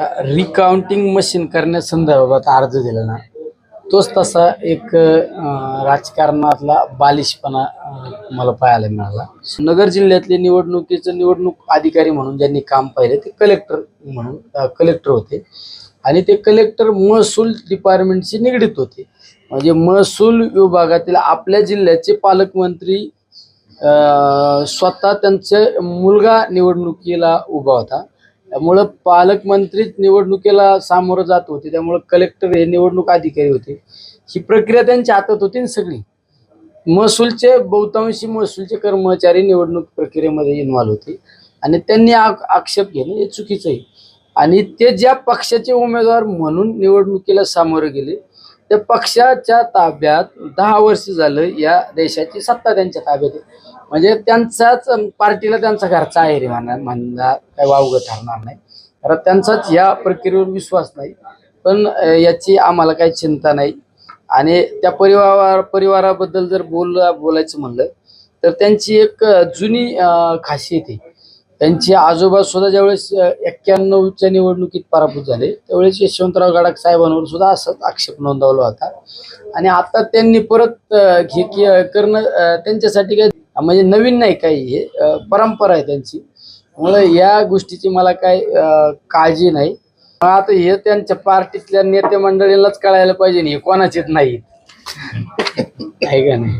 Recounting machine करण्यासंदर्भात अर्ज दिला ना तोच तसा एक राजकारणातला बालिशपणा मला पाहायला मिळाला. नगर जिल्ह्यातले निवडणुकीचं निवडणूक अधिकारी म्हणून ज्यांनी काम पाहिलं ते कलेक्टर म्हणून कलेक्टर होते. आणि ते कलेक्टर महसूल डिपार्टमेंटशी निगडीत होते. म्हणजे महसूल विभागातील आपल्या जिल्ह्याचे पालकमंत्री स्वतः त्यांचा मुलगा निवडणुकीला उभा होता. त्यामुळं पालकमंत्रीच निवडणुकीला सामोरं जात होते. त्यामुळं कलेक्टर हे निवडणूक अधिकारी होते. ही प्रक्रिया त्यांच्या हातात होती ना सगळी. महसूलचे बहुतांशी महसूलचे कर्मचारी निवडणूक प्रक्रियेमध्ये इन्व्हॉल्व्ह होते. आणि त्यांनी आक्षेप घेणं हे चुकीचं आहे. आणि ते ज्या पक्षाचे उमेदवार म्हणून निवडणुकीला सामोरे गेले त्या पक्षाच्या ताब्यात दहा वर्ष झालं या देशाची सत्ता त्यांच्या ताब्यात आहे. म्हणजे त्यांचाच पार्टीला त्यांचा घरचा आहे रे म्हणा म्हणणार काय वावगं ठरणार नाही. कारण त्यांचाच या प्रक्रियेवर विश्वास नाही. पण याची आम्हाला काही चिंता नाही. आणि त्या परिवार परिवाराबद्दल जर बोल बोलायचं म्हणलं तर त्यांची एक जुनी खासियत आहे. त्यांचे आजोबा सुद्धा ज्यावेळेस एक्क्याण्णवच्या निवडणुकीत पराभूत झाले त्यावेळेस यशवंतराव गडाख साहेबांवर सुद्धा असाच आक्षेप नोंदवला होता. आणि आता त्यांनी परत हे करणं त्यांच्यासाठी काय म्हणजे नवीन नाही काही हे परंपरा आहे त्यांची. त्यामुळे या गोष्टीची मला काही काळजी नाही. आता हे त्यांच्या पार्टीतल्या नेते मंडळीलाच कळायला पाहिजे नाही हे कोणाचेच नाहीत. आहे का नाही?